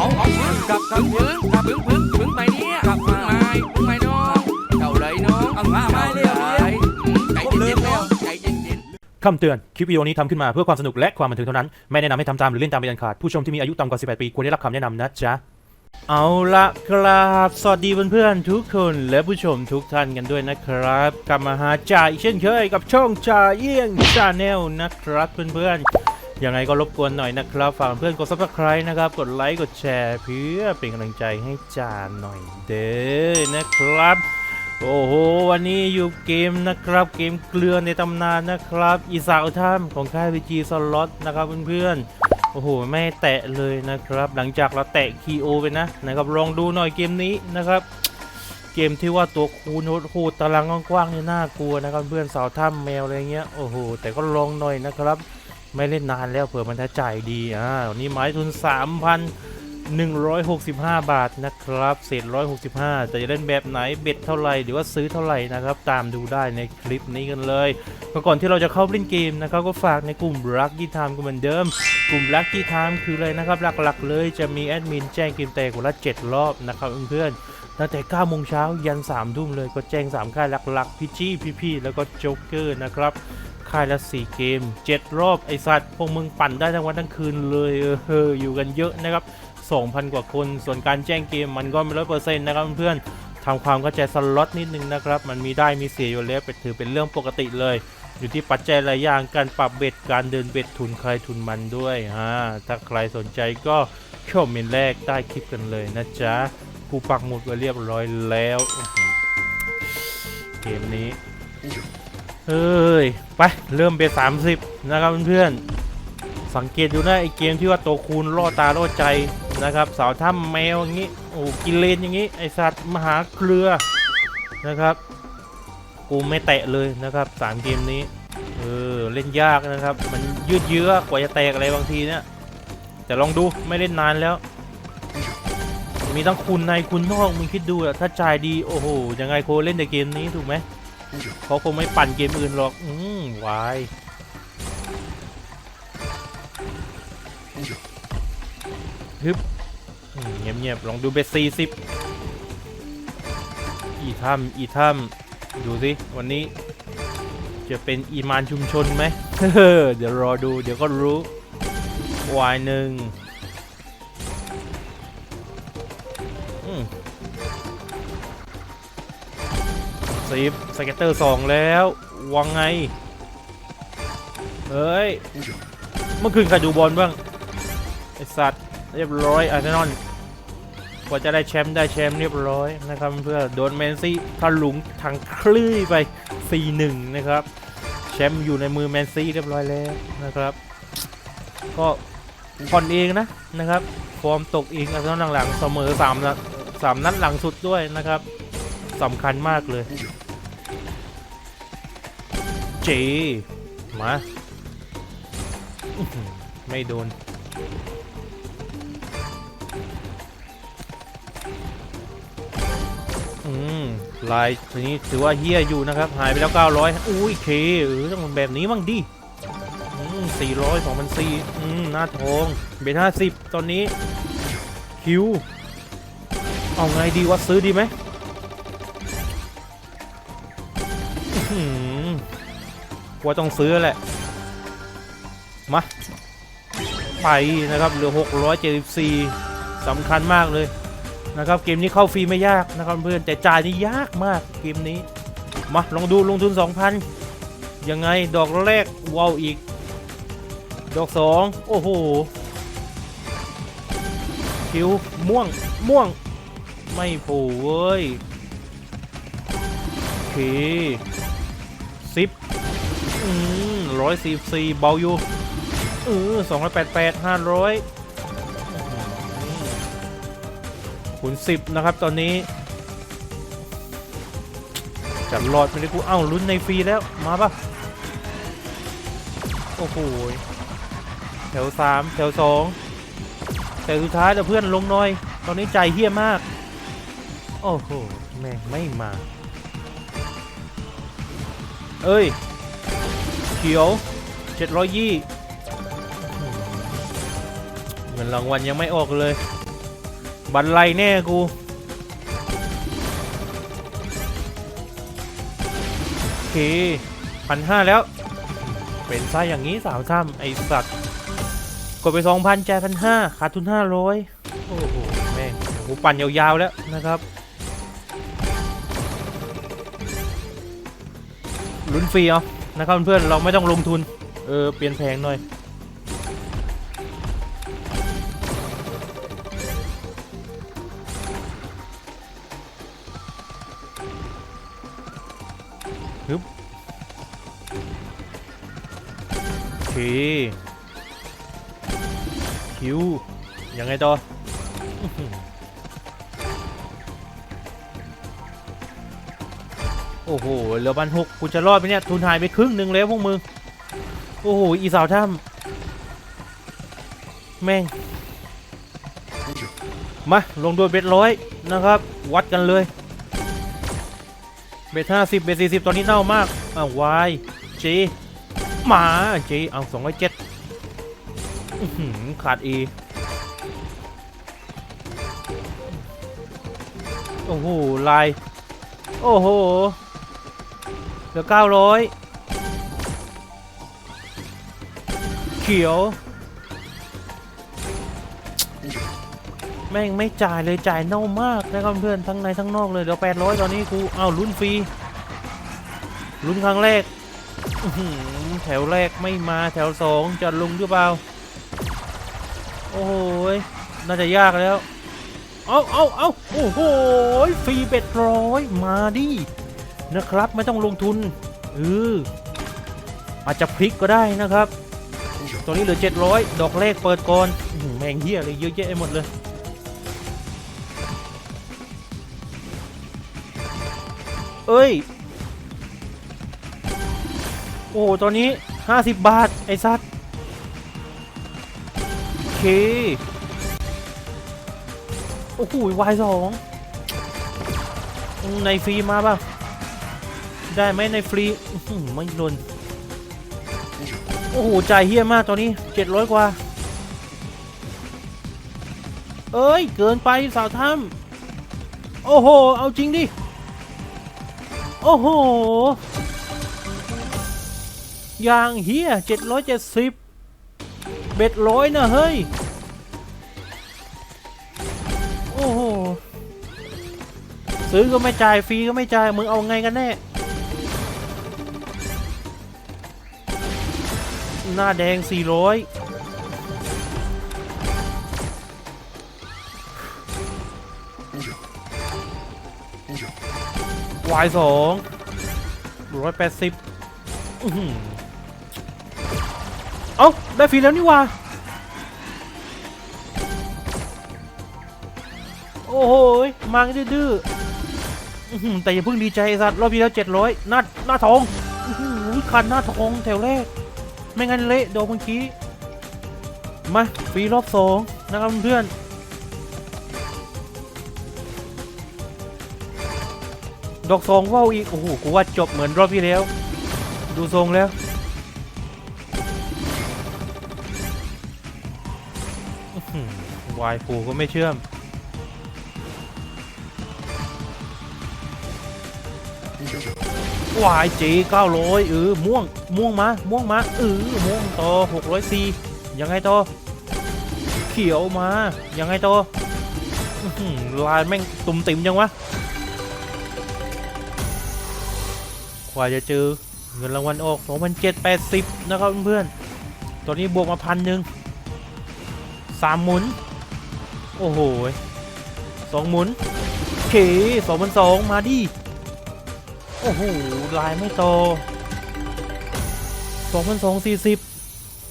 เอาเอาพึ่งกลับกลับพึ่งกลับพึ่งพึ่งพึ่งไปเนี่ยกลับพึ่งไม้พึ่งไม้น้องเจ้าเลยน้องเอามาไม้เร็วใจเย็นๆแล้วใจเย็นๆคำเตือน คลิปวิดีโอนี้ทำขึ้นมาเพื่อความสนุกและความบันเทิงเท่านั้น ไม่แนะนำให้ทำตามหรือเล่นตามเป็นอันขาด ผู้ชมที่มีอายุต่ำกว่า 18 ปีควรได้รับคำแนะนำนะจ๊ะเอาละครับสวัสดีเพื่อนๆทุกคนและผู้ชมทุกท่านกันด้วยนะครับกลับมาหาจ่าอีกเช่นเคยกับช่องจ่าเอี้ยงชาแนลนะครับเพื่อนๆ ยังไงก็รบกวนหน่อยนะครับ ฝากเพื่อนกด subscribe นะครับ กดไลค์ กดแชร์เพื่อเป็นกำลังใจให้จ่าหน่อยเด้อนะครับ โอ้โห วันนี้อยู่เกมนะครับ เกมเกลือในตำนานนะครับ อีสาวท่ามของค่ายวีจีสล็อตนะครับเพื่อนๆ โอ้โห ไม่แตะเลยนะครับ หลังจากเราแตะคีโอไปนะนะครับ ลองดูหน่อยเกมนี้นะครับเกมที่ว่าตัวคูณโหดๆตารางกว้างๆนี่น่ากลัวนะครับเพื่อนสาวถ้ำแมวอะไรเงี้ยโอ้โหแต่ก็ลองหน่อยนะครับ ไม่เล่นนานแล้วเผื่อมันจะจ่ายดีอ่าวันนี้ไม้ทุน 3,165 บาทนะครับเศษ165 แต่จะเล่นแบบไหนเบ็ดเท่าไหร่หรือว่าซื้อเท่าไหร่นะครับ ตามดูได้ในคลิปนี้กันเลยก,ก่อนที่เราจะเข้าเล่นเกมนะครับก็ฝากในกลุ่ม Lucky Time กันเหมือนเดิมกลุ่ม Lucky Time คืออะไรนะครับ หลักๆ เลยจะมีแอดมินแจ้งเกมแตกวันละ 7 รอบนะครับเพื่อนๆตั้งแต่9โมงเช้ายัน3ทุ่มเลยก็แจ้ง 3 ค่ายหลักๆพี่จี้พี่ๆแล้วก็โจ๊กเกอร์นะครับ ค่ายละ4เกม7รอบไอสัตว์พวกมึงปั่นได้ทั้งวันทั้งคืนเลยเอออยู่กันเยอะนะครับ 2,000 กว่าคน ส่วนการแจ้งเกมมันก็ไม่ร้อยเปอร์เซ็นต์นะครับเพื่อนๆทำความเข้าใจสล็อตนิดนึงนะครับ มันมีได้มีเสียอยู่แล้วเป็นถือเป็นเรื่องปกติเลย อยู่ที่ปัจจัยหลายอย่างการปรับเบ็ดการเดินเบ็ดทุนใครทุนมันด้วยฮะถ้าใครสนใจก็คอมเมนแรกใต้คลิปกันเลยนะจ๊ะกูปักหมุดไว้เรียบร้อยแล้วเกมนี้ เฮ้ย ไป เริ่มเบสสามสิบนะครับเพื่อนๆสังเกตดูนะไอเกมที่ว่าตัวคูณล่อตาล่อใจนะครับสาวถ้ำแมวอย่างนี้โอ้กินเลนอย่างนี้ ไอสัตว์มหาเครือนะครับ กูไม่แตะเลยนะครับสามเกมนี้เออเล่นยากนะครับ มันยืดเยื้อกว่าจะแตกอะไรบางทีเนี่ยแต่ลองดูไม่เล่นนานแล้ว มีทั้งคุณในคุณนอกมึงคิดดูอะถ้าจ่ายดีโอ้โหยังไงโคเล่นแต่เกมนี้ถูกไหม เขาคงไม่ปั่นเกมอื่นหรอก อืมวายฮึบอืมเงียบๆลองดูเบสสี่สิบอีถ้ำอีถ้ำดูสิ วันนี้ จะเป็นอีมานชุมชนไหมเดี๋ยวรอดู เดี๋ยวก็รู้วายหนึ่ง อืมสิบสเก็ตเตอร์สองแล้ววังไง เฮ้ย เมื่อคืนใครดูบอลบ้าง ไอสัตว์เรียบร้อยอาร์เซนอลกว่าจะได้แชมป์ได้แชมป์เรียบร้อยนะครับเพื่อโดนแมนซี่ถลุงทางคลื่นไป 4-1 นะครับ แชมป์อยู่ในมือแมนซี่เรียบร้อยแล้วนะครับ ก็ผ่อนเองนะนะครับฟอร์มตกเองอาร์เซนอลหลังๆเสมอสามนัดสามนัดหลังสุดด้วยนะครับสำคัญมากเลย เจ มา ไม่โดน อืม ลายทีนี้ถือว่าเฮี้ยอยู่นะครับ หายไปแล้ว 900 อุ้ยเคเออต้องแบบนี้บ้างดิอืม400 2,400อืม หน้าทองเบท50 ตอนนี้ คิว เอาไงดีวะซื้อดีไหม ว่าต้องซื้อแหละ มา ไปนะครับเหลือ 674สำคัญมากเลยนะครับ เกมนี้เข้าฟรีไม่ยากนะครับเพื่อนแต่จ่ายนี่ยากมากเกมนี้ มาลองดูลงทุน 2,000 ยังไงดอกแรกว้าวอีก ดอกสองโอ้โหคิวม่วงม่วง ไม่ผล่เว้ยโอเค ร้อยสี่สี่เบาอยู่เออสองร้อยแปดแปดห้าร้อยคูณสิบนะครับตอนนี้จัดหลอดไปเลยกูเอ้าลุ้นในฟรีแล้วมาปะโอ้โหแถวสามแถวสองแถวสุดท้ายแล้วเพื่อนลงน่อย ตอนนี้ใจเฮี้ยมาก โอ้โหแม่งไม่มา เอ้ย เขียวเจ็ดร้อยยี่เงินรางวัลยังไม่ออกเลย บันไลแน่กูโอเคพันห้าแล้ว เป็นไส้อย่างนี้สาวถ้ำไอสัตว์กดไปสองพันจ่ายพันห้าขาดทุนห้าร้อยโอ้โหแม่งกูปั่นยาวๆแล้วนะครับลุ้นฟรีเอา นะครับเพื่อนเราไม่ต้องลงทุน เออ เปลี่ยนแพงหน่อย ฮึบโอเคคิวยังไงต่อ โอ้โหเหลือบันหกกูจะรอดไหมเนี่ยทุนหายไปครึ่งหนึ่งแล้วพวกมึง โอ้โห อีสาวถ้ำแม่ง มา ลงด้วยเบ็ดร้อยนะครับ วัดกันเลย เบทห้าสิบเบทสี่สิบตอนนี้เน่ามาก อ้าววายเจมาเจเอาสองร้อยเจ็ดขาดอีโอ้โห ลาย โอ้โห เหลือเก้าร้อยเขียว แม่งไม่จ่ายเลยจ่ายเน่ามากนะครับเพื่อนทั้งในทั้งนอกเลยเดี๋ยวแปดร้อยตอนนี้กูอ้าวลุ้นฟรีลุ้นครั้งแรกแถวแรกไม่มาแถวสองจะลงหรือเปล่า โอ้โหยน่าจะยากแล้ว เอาเอาเอาโอ้โหยฟรีเบ็ดร้อยมาดิ นะครับ ไม่ต้องลงทุนเอออาจจะพลิกก็ได้นะครับ ตัวนี้เหลือ 700 ดอกแรกเปิดก่อนอแมงเฮียเลยเยอะแยะหมดเลย เอ้ย โอ้ตอนนี้ 50 บาท ไอ้สัตว์โอเค โอ้โหวายสองในฟรีมาป่ะ ได้ไหมในฟรีไม่ลนโอ้โหจ่ายเฮี้ยมากตอนนี้700กว่า เอ้ย เกินไปสาวถ้ำโอ้โห เอาจริงดิ โอ้โหยางเฮียเจ็ดร้อยเจ็ดสิบเบ็ดร้อยนะเฮ้ย โอ้โห ซื้อก็ไม่จ่ายฟรีก็ไม่จ่าย มึงเอาไงกันแน่ หน้าแดง 400วายสองร้อยแปดสิบเอ้า ได้ฟรีแล้วนี่ว่า โอ้โหมังดื้อๆแต่อย่าเพิ่งดีใจไอ้สัตว์รอบที่แล้วเจ็ดร้อยหน้าหน้าทองคันหน้าทองแถวแรก ไม่งั้นเละโดนเมื่อกี้ มาฟีรอบสองนะครับเพื่อนดอกซองว่าวอีก โอ้โห กูว่าจบเหมือนรอบที่แล้ว ดูทรงแล้ว วายฟูก็ไม่เชื่อม วายจีเก้าร้อยเออม่วงม่วงมาม่วงมาเออม่วงต่อหกร้อยสี่ยังไงต่อเขียวมายังไงต่อลายแม่งตุ่มติ่มยังวะกว่าจะเจอเงินรางวัลออก2,780 นะครับเพื่อนๆตอนนี้บวกมาพันหนึ่งสามหมุน โอ้โหสองหมุนเคสองพันสองมาดิ โอ้โหลายไม่โตสองพันสองสี่สิบ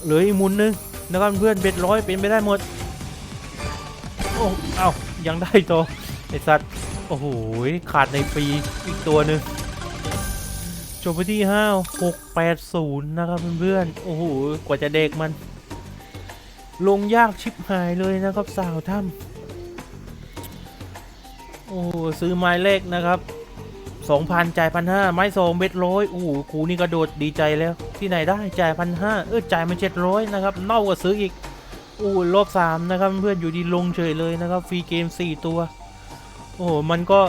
เหลืออีกมุนนึงนะครับเพื่อนเบ็ดร้อยเป็นไปได้หมด โอ้เอ้ายังได้โตไอสัตว์ โอ้โห ขาดในฟรีอีกตัวหนึ่งจบไปที่ห้าหกแปดศูนย์นะครับเพื่อนๆ โอ้โห กว่าจะเด็กมัน ลงยากชิบหายเลยนะครับสาวถ้ำโอ้ซื้อไม้เลขนะครับ สองพันจ่ายพันห้าไม้สองเบ็ดร้อยโอ้โหครูนี่กระโดดดีใจแล้ว ที่ไหนได้จ่ายพันห้าเออจ่ายมาเจ็ดร้อยนะครับเน่ากว่าซื้ออีกโอ้รอบสามนะครับเพื่อนอยู่ดีลงเฉยเลยนะครับฟรีเกม4ตัว โอ้โหมันก็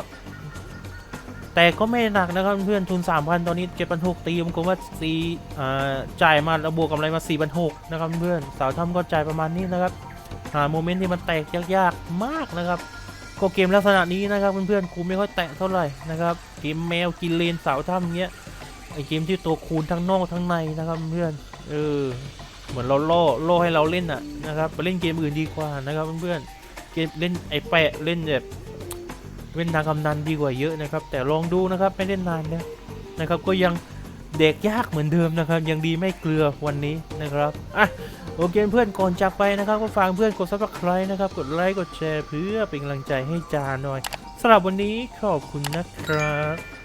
แต่ก็ไม่หนักนะครับเพื่อนทุน3,000ตอนนี้เจ็ดพันหกตีผมก็ว่าสี่อ่าจ่ายมาแล้วบวกกำไรมา4 6 0 0นนะครับเพื่อนสาวทำก็จ่ายประมาณนี้นะครับหาโมเมนต์ที่มันแตกยากๆมากนะครับ ก็เกมลักษณะนี้นะครับเพื่อนๆกูไม่ค่อยแตะเท่าไหร่นะครับเกมแมวกินเลนสาวถ้ำเงี้ยไอเกมที่ตัวคูณทั้งนอกทั้งในนะครับเพื่อนเออเหมือนเราล่อล่อให้เราเล่นอะนะครับไปเล่นเกมอื่นดีกว่านะครับเพื่อนๆเกมเล่นไอแปะเล่นแบบเล่นทางกำนันดีกว่าเยอะนะครับ แต่ลองดูนะครับไม่เล่นนานแล้วนะครับก็ยังเด็กยากเหมือนเดิมนะครับ ยังดีไม่เกลือวันนี้นะครับอะ โอเคเพื่อนก่อนจากไปนะครับ ก็ฝากเพื่อนกดซับสไคร b e นะครับ กดไลค์กดแชร์เพื่อเป็นกำลังใจให้จาหน่อยสำหรับวันนี้ขอบคุณนะครับ